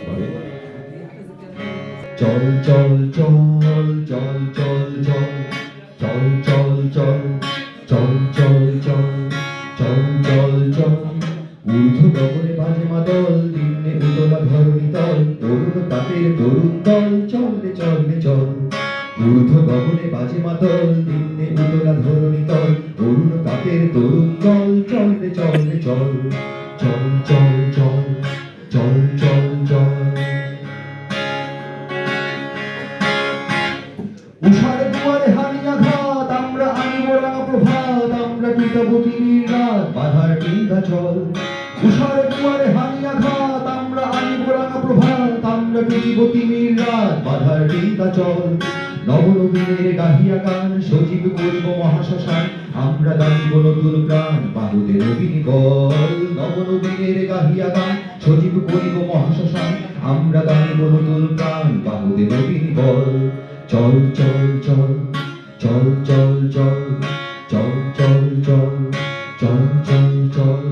ভাবে চল চল চল চল চল চল চল চল চল চল চল চল চল চল চল ঊর্ধ্ব গগনে বাজে মাদল দিনে উতলা ধরণী তল তরুণ তাপের তরুণ দল চলে চলে চল ঊর্ধ্ব গগনে বাজে মাদল দিনে উতলা ধরণী তল তরুণ তাপের তরুণ উষার দুয়ারে হানি আঘাত, আমরা আনিব রাঙা প্রভাত, আমরা পিতাবো তিমির রাত বাধার বিন্ধ্যাচল উষার দুয়ারে হানি আঘাত, আমরা আনিব রাঙা প্রভাত, আমরা পিতিব তিমির রাত বাধার বিন্ধ্যাচল নবনবীনের গাহিয়া গান, সজীব করিব মহাশ্মশান, আমরা দাঁড়িব নতুন প্রাণ, বাহুদের নবীন বল নবনবীনের গাহিয়া গান, সজীব করিব মহাশ্মশান, আমরা দাঁড়িব নতুন প্রাণ, বাহুদের নবীন বল চল চল চল চল চল চল চল চল চল চল চল চল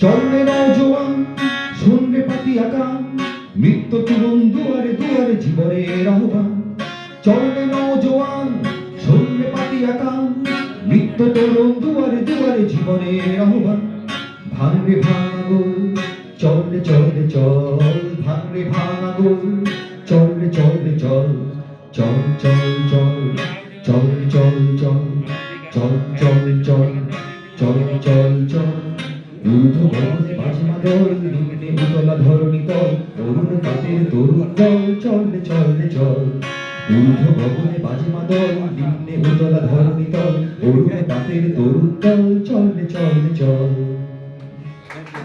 চলবে নৌজওয়ান শুনবে পাতিয়া গান মৃত্যু তরুণ দুয়ারে দুয়ারে জীবনের আহ্বান চলবে নৌজওয়ান শুনবে পাতিয়া গান মৃত্যু তরুণ দুয়ারে দুয়ারে জীবনের আহ্বান ভাঙবে ভাঙাগোল চললে চললে চল ভাঙবে ভাঙাগোল চললে চললে চল চল চল চল চল চল চল চল চল চল চল চল চল ঊর্ধ্ব গগনে বাজে মাদল নিম্নে উতলা ধরণী তল অরুণ কাতের তরুণ দল চললে চললে চল ঊর্ধ্ব গগনে বাজে মাদল নিম্নে উতলা ধরণী তল অরুণ কাতের তরুণ দল চললে চললে চল